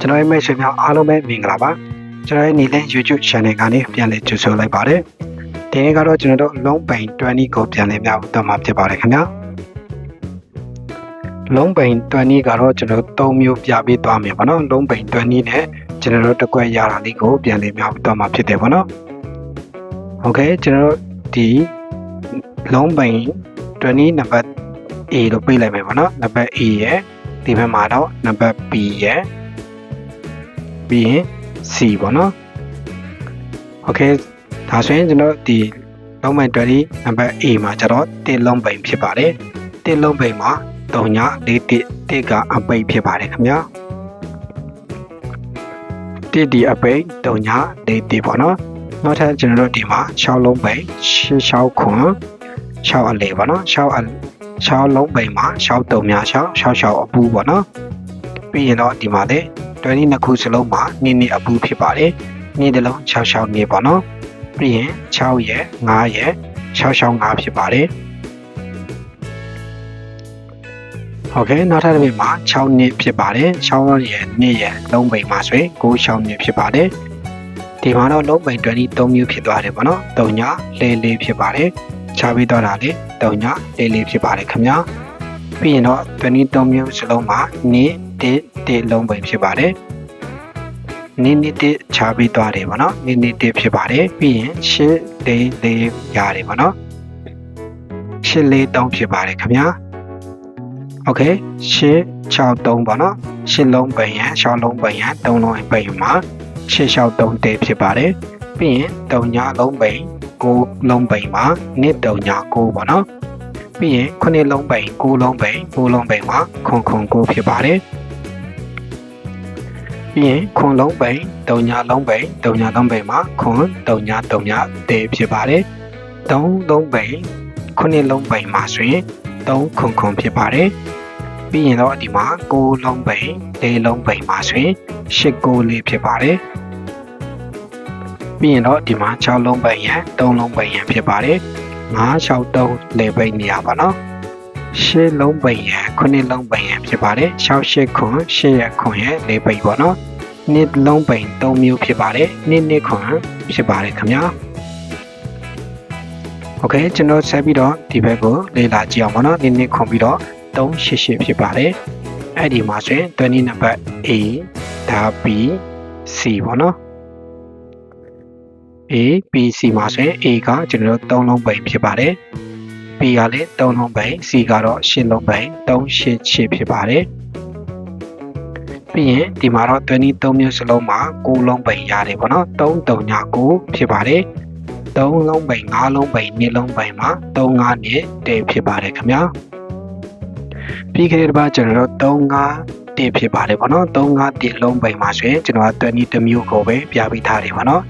ကျွန်တော်ရဲ့မိတ်ဆွေများအားလုံးပဲမင်္ဂလာပါကျွန်တော်ရဲ့နေလင်း YouTube Channel ကနေပြန်လည်ကြိုဆိုလိုက်ပါတယ်ဒီနေ့ကတော့ကျွန်တော်တို့လုံးပိန်20ကိုပြန်လည်မြောက်တော့မှာဖြစ်ပါတယ်ခင်ဗျာလုံးပိန်20ကတော့ကျွန်တော်တို့၃မျိုးပြပေးသွားမယ်ပေါ့နော်လုံးပိန်20နဲ့ကျွန်တော်တို့တစ်ခွက်ရတာလေးကိုပြန်လည်မြောက်တော့မှာဖြစ်တယ်ပေါ့နော်ဟုတ်ကဲ့ကျွန်တော်တို့ဒီလုံးပိန်20နံပါတ် A လို့ပြလိုက်မယ်ပေါ့နော်နံပါတ် A ရဲ့ဒီဘက်မှာတော့နံပါတ် B ရဲ့ ပြီးရင် C ပေါ့နော် Okay ဒါဆိုရင်ကျွန်တော်ဒီလုံးပိုင်20နံပါတ် A မှာကျတော့တစ်လုံးပိုင်ဖြစ်ပါတယ်တစ်လုံးပိုင်မှာ3ည4တစ်တစ်ကအပိတ်ဖြစ်ပါတယ်ခင်ဗျာတစ်ဒီအပိတ်3ည4တစ်ပေါ့နော်နောက်ထပ်ကျွန်တော်တို့ဒီမှာ6လုံးပိုင်6 6ခွန်6အလေပေါ့နော်6အ6လုံးပိုင်မှာ6တုံများ6 6 6အပူပေါ့နော်ပြီးရင်တော့ဒီမှာလည်း 20နှစ်ခုစလုံးမှာနည်းနည်းအပူဖြစ်ပါတယ်။နေ့တစ်လုံး6 6နေ့ပေါ့နော်။ပြီးရင်6ရက်9ရက်6 6 5ဖြစ်ပါတယ်။ဟုတ်ကဲ့နောက်ထပ်တစ်နေ့မှာ6နှစ်ဖြစ်ပါတယ်။6ရက်နေ့ရက်လုံးပိန်မှာဆိုရင်9 6နှစ်ဖြစ်ပါတယ်။ဒီမှာတော့လုံးပိန်23မျိုးဖြစ်သွားတယ်ပေါ့နော်။3ညလေးလေးဖြစ်ပါတယ်။ခြားပြီးတော့တာလေ3ညလေးလေးဖြစ်ပါတယ်ခင်ဗျာ။ပြီးရင်တော့23မျိုးစလုံးမှာနေ့တစ် တစ်လုံးပိန်ဖြစ်ပါတယ်နင်းနစ်တစ်ချားပြီးသွားတယ်ဗောနော်နင်းနစ်တစ်ဖြစ်ပါတယ်ပြီးရင်ရှစ်လေးလေးရတယ်ဗောနော်ရှစ်လေးသုံးဖြစ်ပါတယ်ခင်ဗျာโอเคရှစ်6 3ဗောနော်ရှစ်လုံးပိန်ရန်6လုံးပိန်ရန်3လုံးပိန်မှာရှစ်6 3တေးဖြစ်ပါတယ်ပြီးရင်3ညလုံးပိန်9လုံးပိန်မှာနှစ်3ည9ဗောနော်ပြီးရင်9လုံးပိန်9လုံးပိန်9လုံးပိန်မှာခွန်ခွန်9ဖြစ်ပါတယ် ပြီးရင်ခွန်လုံးပိန်တုံညာလုံးပိန်တုံညာလုံးပိန်မှာခွန်တုံညာတုံညာတေဖြစ်ပါတယ်သုံးလုံးပိန်ခုနှစ်လုံးပိန်မှာဆိုရင်သုံးခွန်ခွန်ဖြစ်ပါတယ်ပြီးရင်တော့ဒီမှာကိုးလုံးပိန်လေးလုံးပိန်မှာဆိုရင်ရှစ်ကိုလေးဖြစ်ပါတယ်ပြီးရင်တော့ဒီမှာ6လုံးပိန်ရန်3လုံးပိန်ရန်ဖြစ်ပါတယ်9 6 3လေပိန်နေရပါတော့ ရှစ်လုံးပိန်ရန်ခုနှစ်လုံးပိန်ရန်ဖြစ်ပါတယ်6 8ခွန်8ရက်ခွန်ရဲ့လေပိန်ပေါ့နော်နှစ်လုံးပိန်3မျိုးဖြစ်ပါတယ်နှစ်နှစ်ခွန်ဖြစ်ပါတယ်ခင်ဗျာโอเคကျွန်တော်ဆက်ပြီးတော့ဒီဘက်ကိုလေ့လာကြည့်အောင်ပါနော်နှစ်နှစ်ခွန်ပြီးတော့388ဖြစ်ပါတယ်အဲ့ဒီမှာဆိုရင်20နံပါတ် A ဒါ B C ပေါ့နော် A B C မှာဆိုရင် A ကကျွန်တော်တို့3လုံးပိန်ဖြစ်ပါတယ် B ကလည်း3လုံးပိန် C ကတော့8လုံးပိန်388ဖြစ်ပါတယ်ပြီးရင်ဒီမှာတော့23မျိုးစလုံးမှာ9လုံးပိန်ရတယ်ပေါ့နော်3 3ည9ဖြစ်ပါတယ်3လုံးပိန်5လုံးပိန်2လုံးပိန်မှာ3 5နဲ့တည်ဖြစ်ပါတယ်ခင်ဗျာပြီးခဲ့တဲ့တစ်ပတ်ကျွန်တော်တို့3 5တည်ဖြစ်ပါတယ်ပေါ့နော်3 5တည်လုံးပိန်မှာဆိုရင်ကျွန်တော်က20မျိုးကိုပဲပြပြီးထားတယ်ပေါ့နော်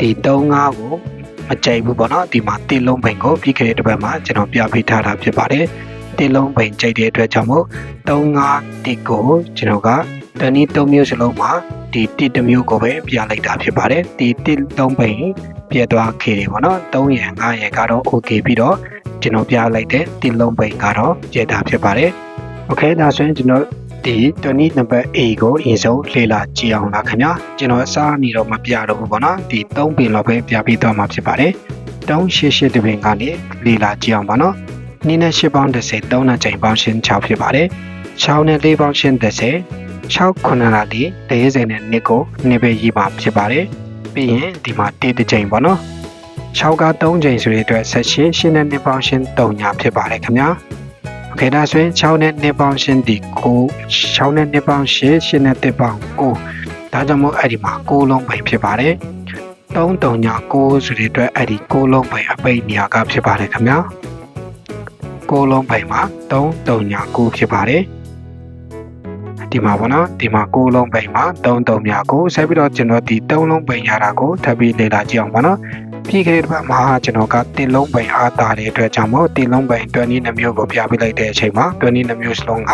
ဒီ3 5ကို မကြိုက်ဘူးပေါ့နော်ဒီမှာတစ်လုံးပိန်ကိုပြီးခဲ့တဲ့တစ်ပတ်မှာကျွန်တော်ပြပေးထားတာဖြစ်ပါတယ်တစ်လုံးပိန်ကြိုက်တဲ့အတွက်ကြောင့်မို့35တစ်ကိုကျွန်တော်ကတနည်း3မျိုးစလုံးမှာဒီတစ်တစ်မျိုးကိုပဲပြလိုက်တာဖြစ်ပါတယ်ဒီတစ်လုံးပိန်ပြတ်သွားခဲ့တယ်ပေါ့နော်3ရန်5ရန်ကတော့ okay ပြီးတော့ကျွန်တော်ပြလိုက်တဲ့တစ်လုံးပိန်ကတော့ပြတ်တာဖြစ်ပါတယ် okay ဒါဆိုရင်ကျွန်တော် ဒီ20 number A ကိုအရင်ဆုံးလေ့လာကြည့်အောင်လားခင်ဗျာကျွန်တော်အစားနေတော့မပြတော့ဘူးပေါ့နော်ဒီ3ပင်လောက်ပဲပြပြီးတော့မှာဖြစ်ပါတယ်388တပင်ကနေလေ့လာကြည့်အောင်ပါနော်နင်းနဲ့8ပေါင်း30 3နဲ့ချိန်ပေါင်းရှင်း6ဖြစ်ပါတယ်6နဲ့4ပေါင်းရှင်း30 6ခုနလာလေး40နဲ့2ကို2ပဲရေးပါဖြစ်ပါတယ်ပြီးရင်ဒီမှာ1တစ်ချိန်ပေါ့နော်6က3ချိန်ဆိုတဲ့အတွက်ဆက်ရှင်းရှင်းနဲ့2ပေါင်းရှင်း3ညာဖြစ်ပါတယ်ခင်ဗျာ OK ဒါဆိုရင်6နဲ့2ပေါင်းရှင်းဒီ9 6နဲ့2ပေါင်း10 10နဲ့1ပေါင်း9ဒါကြောင့်မို့အဲ့ဒီမှာ9လုံးပိုင်ဖြစ်ပါတယ်3 3ညာ9ဆိုတဲ့အတွက်အဲ့ဒီ9လုံးပိုင်အပိတ်နေရာကဖြစ်ပါတယ်ခင်ဗျာ9လုံးပိုင်မှာ3 3ညာ9ဖြစ်ပါတယ်ဒီမှာပေါ့နော်ဒီမှာ9လုံးပိန်မှာ3 3များကိုဆက်ပြီးတော့ကျွန်တော်ဒီ3လုံးပိန်ရတာကိုထပ်ပြီးလေ့လာကြည့်အောင်ပေါ့နော် ပြီးခဲ့တဲ့ဘက်မှာကျွန်တော်ကတင်လုံးပိန်အားတာတဲ့အတွက်ကြောင့်မို့တင်လုံးပိန်20နှစ်မျိုးကိုပြပေးလိုက်တဲ့အချိန်မှာ20နှစ်မျိုးစလုံးက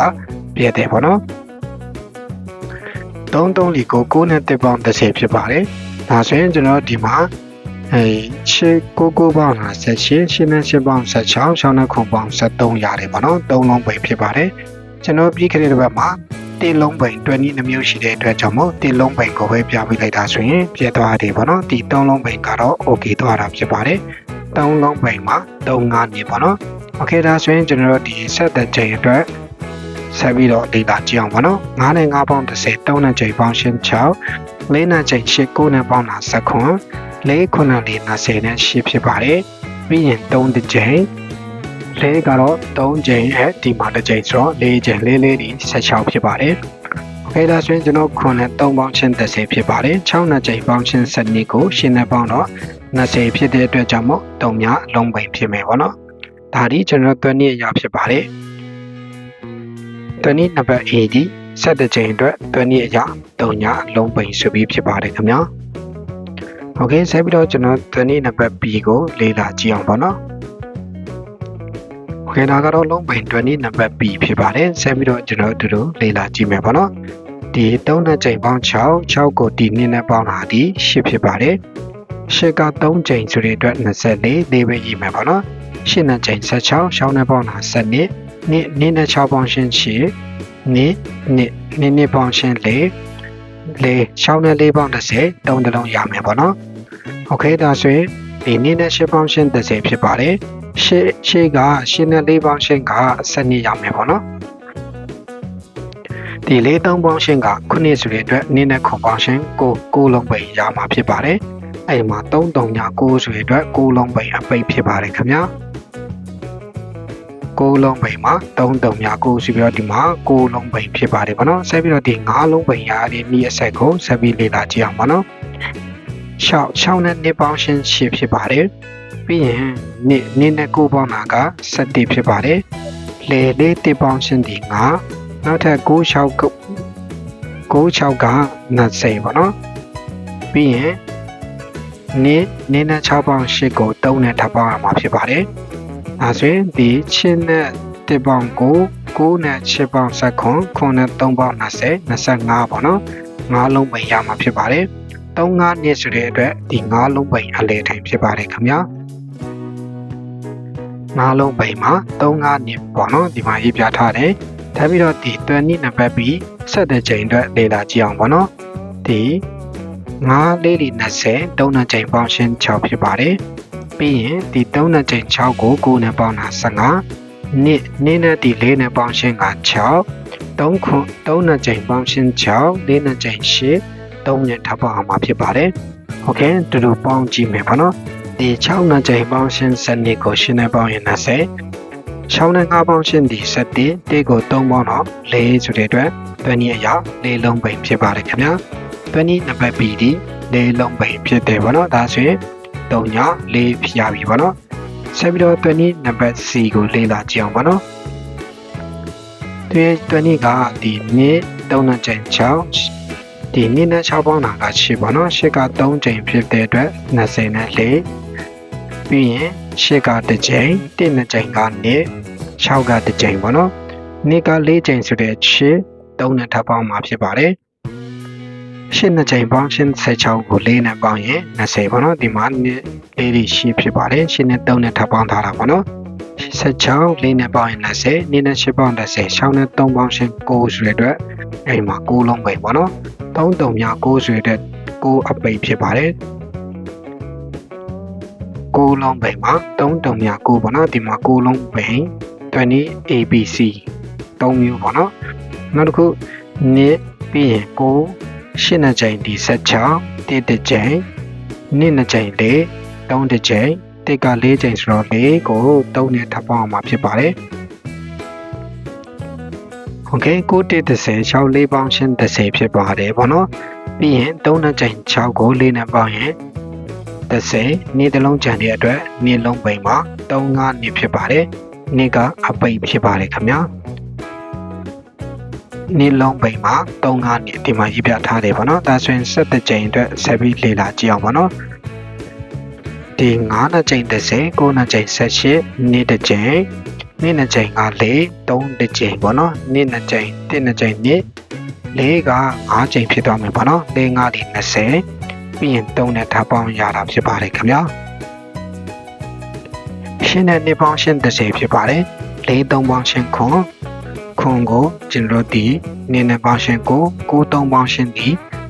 ပြည့်တယ်ပေါ့နော်3 3လီကို9နဲ့1ပေါင်း30ဖြစ်ပါတယ်ဒါဆိုရင်ကျွန်တော်ဒီမှာအဲရှစ်ကိုကိုပေါင်းတာဆက်ရှင်းရှင်းနဲ့ရှင်းပေါင်း16 6နဲ့ခုပေါင်း73ရတယ်ပေါ့နော်3လုံးပိန်ဖြစ်ပါတယ်ကျွန်တော်ပြီးခဲ့တဲ့ဘက်မှာ တေလုံးပိန်တွယ်နည်းနှမျိုးရှိတဲ့အတွက်ကြောင့်မို့တေလုံးပိန်ကိုပဲပြပေးလိုက်တာဆိုရင်ပြည့်သွားတယ်ပေါ့နော်ဒီသုံးလုံးပိန်ကတော့ okay သွားတာဖြစ်ပါတယ်သုံးလုံးပိန်မှာ3 5နေပေါ့နော် okay ဒါဆိုရင်ကျွန်တော်တို့ဒီဆက်တဲ့ချိန်အတွက်ဆက်ပြီးတော့လေ့လာကြည့်အောင်ပေါ့နော်9နဲ့9ပေါင်း30 3နဲ့ချိန်ပေါင်းရှင်း6 4နဲ့ချိန်8 9နဲ့ပေါင်းတာ19 4 9နဲ့40နဲ့8ဖြစ်ပါတယ်ပြီးရင်3တစ်ချိန် လေးကတော့3ချိန်အဲ့ဒီမှာတစ်ချိန်ဆိုတော့4ချိန်လေးလေးဒီ16ဖြစ်ပါတယ်။ Okay ဒါဆိုရင်ကျွန်တော်9နဲ့3ပေါင်းချင်း30ဖြစ်ပါတယ်။6နဲ့ချိန်ပေါင်းချင်း7ကိုရှင်းနဲ့ပေါင်းတော့20ဖြစ်တဲ့အတွက်ကြောင့်မို့3ညအလုံးပိန်ဖြစ်မယ်ပေါ့နော်။ဒါဒီကျွန်တော်သွန်းနည်းအရာဖြစ်ပါတယ်။သွန်းနည်းနံပါတ် A ဒီဆက်တဲ့ချိန်အတွက်သွန်းနည်းအရာ3ညအလုံးပိန်ဆိုပြီးဖြစ်ပါတယ်ခင်ဗျာ။ Okay ဆက်ပြီးတော့ကျွန်တော်သွန်းနည်းနံပါတ် B ကိုလေ့လာကြည့်အောင်ပေါ့နော်။ ။ခင်ဗျာကတော့လုံးပိုင်20နံပါတ် B ဖြစ်ပါတယ်။ဆက်ပြီးတော့ကျွန်တော်တို့လေ့လာကြည့်မယ်ပေါ့နော်။ဒီ3နဲ့ချိန်ပေါင်း6 6ကိုဒီနှစ်နဲ့ပေါင်းတာဒီ8ဖြစ်ပါတယ်။ရှစ်က3ချိန်ဆိုတဲ့အတွက်24လေးပဲရည်မယ်ပေါ့နော်။ရှစ်နဲ့ချိန်16ရှောင်းနဲ့ပေါင်းတာ12နှစ်နှစ်နဲ့6ပေါင်းရှင်8နှစ်နှစ်နှစ်နှစ်ပေါင်းရှင်4လေးရှောင်းနဲ့4ပေါင်း30တုံးတလုံးရမယ်ပေါ့နော်။ Okay ဒါဆိုရင်ဒီနေ့နဲ့ရှင်းပေါင်းရှင်း30ဖြစ်ပါတယ်။ ရှေ့ရှေ့ကရှင်းနဲ့လေးပေါင်းရှင်းက7နှစ်ရမယ်ပေါ့နော်ဒီလေးသုံးပေါင်းရှင်းက9ဆိုတဲ့အတွက်နင်းနဲ့ခွန်ပေါင်းရှင်းကို9လုံးပိန်ရမှာဖြစ်ပါတယ်အဲ့မှာ3 3ည9ဆိုတဲ့အတွက်9လုံးပိန်အပိတ်ဖြစ်ပါတယ်ခင်ဗျာ9လုံးပိန်မှာ3 3ည9ဆိုပြီးတော့ဒီမှာ9လုံးပိန်ဖြစ်ပါတယ်ပေါ့နော်ဆက်ပြီးတော့ဒီ9လုံးပိန်ရတဲ့ဤအဆက်ကိုဆက်ပြီးလေ့လာကြည့်အောင်ပေါ့နော်6 6နဲ့နှစ်ပေါင်းရှင်း10ဖြစ်ပါတယ် ပြီးရင်နှစ်နှစ်နဲ့ကိုပေါင်းတာက7ဖြစ်ပါတယ်လေလေးတစ်ပေါင်းရှင်းဒီ9နောက်ထပ်6 6 6က20ပေါ့နော်ပြီးရင်နှစ်နှစ်နဲ့6ပေါင်း8ကို3နဲ့ထပ်ပေါင်းရမှာဖြစ်ပါတယ်အဲဆိုရင်ဒီချင်းနဲ့တစ်ပေါင်းကို9နဲ့6ပေါင်း19 9နဲ့3ပေါင်း20 25ပေါ့နော်9လုံးပိန်ရမှာဖြစ်ပါတယ်3 5နှစ်ဆိုတဲ့အတွက်ဒီ9လုံးပိန်အလေထိုင်ဖြစ်ပါတယ်ခင်ဗျာ ငါးလုံးပိန်မှာ3 5နှစ်ပေါ့နော်ဒီမှာရေးပြထားတယ်။ဒါပြီးတော့ဒီ20နံပါတ်ပြီးဆက်တဲ့ချိန်အတွက်လေ့လာကြည့်အောင်ပေါ့နော်။ဒီ9လေးလီ20 3နဲ့ချိန်ပေါင်းရှင်း6ဖြစ်ပါတယ်။ပြီးရင်ဒီ3နဲ့ချိန်6ကို9နဲ့ပေါင်းတာ15နှစ်နှစ်နဲ့ဒီ4နဲ့ပေါင်းရှင်းက6 3ခွန်3နဲ့ချိန်ပေါင်းရှင်း6 4နဲ့ချိန်8 3နဲ့ထပ်ပေါင်းအောင်မှာဖြစ်ပါတယ်။ Okay တူတူပေါင်းကြည့်မယ်ပေါ့နော်။ ဒီ6နဲ့ချိန်ပေါင်းရှင်းစနစ်ကိုရှင်းနေပေါင်းရင်20 6နဲ့5ပေါင်းရှင်းဒီ7တေးကို3ပေါင်းတော့4ဆိုတဲ့အတွက်20အရာ4လုံးပိန်ဖြစ်ပါတယ်ခင်ဗျာ20နံပါတ် B ဒီ4လုံးပိန်ဖြစ်တယ်ဗောနော်ဒါဆိုရင်3ည4ဖြစ်ရပြီဗောနော်ဆက်ပြီးတော့20နံပါတ် C ကိုလေ့လာကြည့်အောင်ဗောနော်ဒီ20ကဒီနေ့3နဲ့ချိန်6ဒီနေ့နဲ့6ပေါင်းတာက8ပေါ့နော်8က3ချိန်ဖြစ်တဲ့အတွက်20နဲ့4 ပြီးရင်ရှစ်ကတစ်ချိန်တစ်နှစ်ချိန်ကနေ6ကတစ်ချိန်ပေါ့နော်နှစ်က4ချိန်ဆိုတဲ့ရှစ်3နဲ့ထပ်ပေါင်းမှာဖြစ်ပါတယ်ရှစ်နှစ်ချိန်ပေါင်းရှင်း16ကို4နဲ့ပေါင်းရင်20ပေါ့နော်ဒီမှာနှစ်လေးလေးရှစ်ဖြစ်ပါတယ်ရှစ်နဲ့3နဲ့ထပ်ပေါင်းထားတာပေါ့နော်16လေးနဲ့ပေါင်းရင်20နှစ်နဲ့8ပေါင်း30 6နဲ့3ပေါင်းရှင်း9ဆိုတဲ့အတွက်အဲ့မှာ9လုံးပဲပေါ့နော်3 3ည9ဆိုတဲ့9အပိတ်ဖြစ်ပါတယ် 6လုံးပိန်မှာ3တုံမြ9ပေါ့နော်ဒီမှာ6လုံးပိန်20 ABC 3မျိုးပေါ့နော်နောက်တစ်ခုနှစ်ပြီးရင်9ရှင်းနှစ်ကြိမ်ဒီ16တစ်တစ်ကြိမ်နှစ်နှစ်ကြိမ်၄3တစ်ကြိမ်တစ်က4ကြိမ်ဆိုတော့4ကို3နဲ့ထပ်ပေါင်းအောင်မှာဖြစ်ပါတယ်โอเค9တစ်30 6 4ပေါင်းရှင်း30ဖြစ်ပါတယ်ပေါ့နော်ပြီးရင်3နှစ်ကြိမ်6ကို4နဲ့ပေါင်းရင် 30နေ့တစ်လုံးကြံတဲ့အတွက်နေ့လုံးပိန်မှာ35နေ့ဖြစ်ပါတယ်နေ့ကအပိတ်ဖြစ်ပါတယ်ခင်ဗျာနေ့လုံးပိန်မှာ35နေ့ဒီမှာရေးပြထားတယ်ဗောနော်ဒါဆိုရင်7ကြိမ်အတွက်ဆက်ပြီးလေ့လာကြည့်အောင်ဗောနော်ဒီ9နှစ်ကြိမ်30 9နှစ်ကြိမ်18နေ့တစ်ကြိမ်နေ့နှစ်ကြိမ်က4 3တစ်ကြိမ်ဗောနော်နေ့နှစ်ကြိမ်1နှစ်ကြိမ်နေ့၄က5ကြိမ်ဖြစ်သွားမယ်ဗောနော်၄5ဒီ20 ပြီးရင်3နဲ့ထပ်ပေါင်းရတာဖြစ်ပါတယ်ခင်ဗျာရှင်းတဲ့နှစ်ပေါင်းရှင်း30ဖြစ်ပါတယ်၄3ပေါင်းရှင်းခွန်ခွန်ကိုကျွန်တော်တို့ဒီနေနဲ့ပေါင်းရှင်ကို93ပေါင်းရှင်ဒီ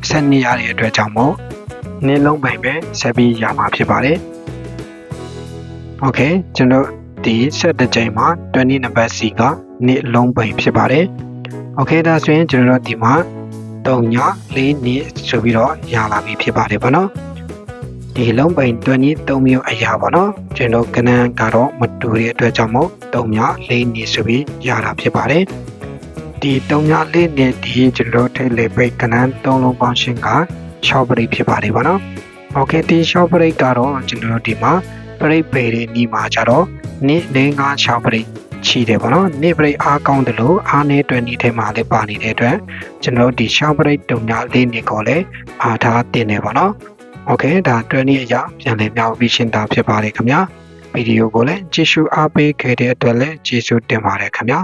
ဆက်နေရတဲ့အတွက်ကြောင့်မို့နေလုံးပိုင်ပဲဆက်ပြီးရမှာဖြစ်ပါတယ်။ Okay ကျွန်တော်ဒီဆက်တစ်ချိန်မှာ20နံပါတ် C ကနေလုံးပိုင်ဖြစ်ပါတယ်။ Okay ဒါဆိုရင်ကျွန်တော်တို့ဒီမှာ 3ည4နှစ်ဆိုပြီးတော့ရလာပြီဖြစ်ပါတယ်ဗောနော်။ဒီလုံးပိုင်23မျိုးအရာပေါ့နော်ကျွန်တော်ကနန်းကတော့မတူတဲ့အတွက်ကြောင့်မို့3ည4နှစ်ဆိုပြီးရတာဖြစ်ပါတယ်။ဒီ3ည4နှစ်ဒီကျွန်တော်ထိတ်လေပိတ်ကနန်း3လုံးပေါင်းရှင်းက6ပရိဖြစ်ပါတယ်ဗောနော်။ Okay ဒီ6ပရိကတော့ကျွန်တော်ဒီမှာပရိပေတွေညီမှာကြတော့နေ့၄၅6ပ ရိချီတယ်ဗောနော်နေ့ပရိအားကောင်းတယ်လို့အားနေတွင်ဒီထဲမှာလည်းပါနေတဲ့အတွက်ကျွန်တော်ဒီ6ပရိတုံညာ၄နှစ်ကိုလည်းအားထားတင်တယ်ဗောနော်โอเคဒါတွင်နေ့အရာပြန်လည်မြောက်ပြီးရှင်းတာဖြစ်ပါတယ်ခင်ဗျာဗီဒီယိုကိုလည်းကြည့်ရှုအားပေးခဲ့တဲ့အတွက်လည်းကျေးဇူးတင်ပါတယ်ခင်ဗျာ